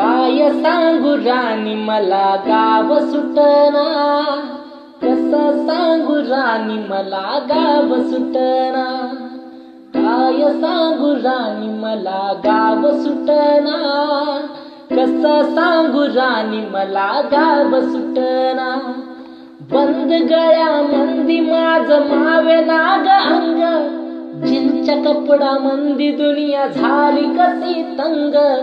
काय सांगू राणी मला गाव सुटना. कस सांगू राणी मला गाव सुटना. काय सांगू राणी मला गाव सुटना. कस सांगू राणी मला गाव सुटना. बंद गळ्या मंदी माझ मावे नाग अंग. जिंच्या कपडा मंदी दुनिया झाली कशी तंग.